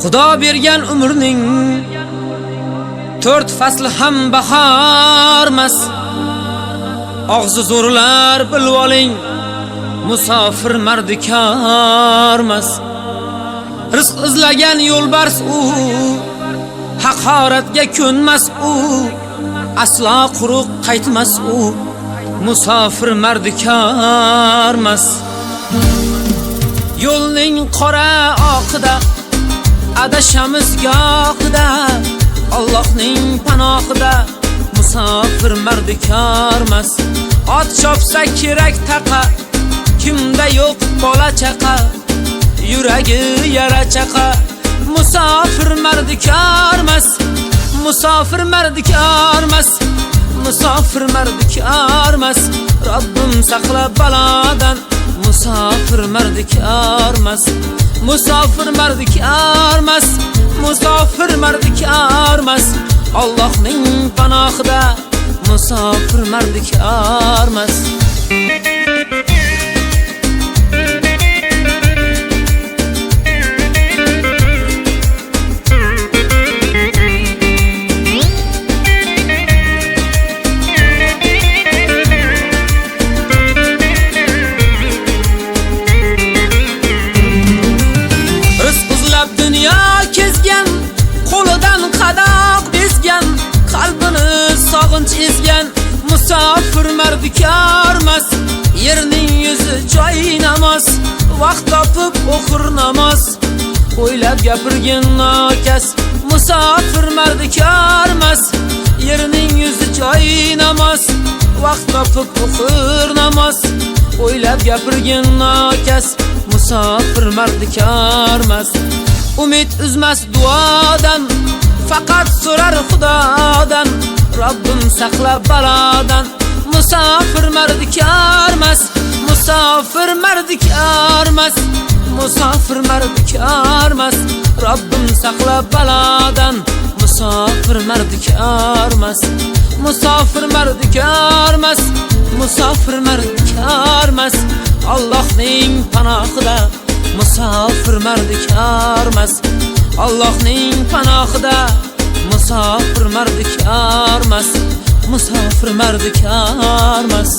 Xudo bergan umrning to'rt fasli ham bahormas. Og'zi zo'rlar bilib oling, musofir mardikormas. Rizq izlagan yo'lbars u, haqoratga ko'nmas u, aslo quruq qaytmas u, musofir mardikormas. Yo'lning qora oqida adashamiz gohida Allohning panohida musofir mardikormas. Ot chopsa kerak taqa kimda yo'q bola chaqa yuragi yara chaqa. Musofir mardikormas musofir mardikormas musofir mardikormas. Robbim saqla balodan musofir mardikormas musofir mardikormas musofir mardikormas Allohning panohida musofir mardikormas armas. Ezgan musofir mardikormas yerning yuzi joy namoz vaqt topib o'qir namoz o'ylab gapirgin nokas musofir mardikormas yerning yuzi joy namoz vaqt topib o'qir namoz o'ylab gapirgin nokas musofir mardikormas umid uzmas duodan faqat so'rar xudodan Robbim saqla balodan musofir mardikormas musofir mardikormas musofir mardikormas Robbim saqla balodan musofir mardikormas musofir mardikormas musofir mardikormas Allohning panohida musofir mardikormas Allohning panohida musofir mardikormas musofir mardikormas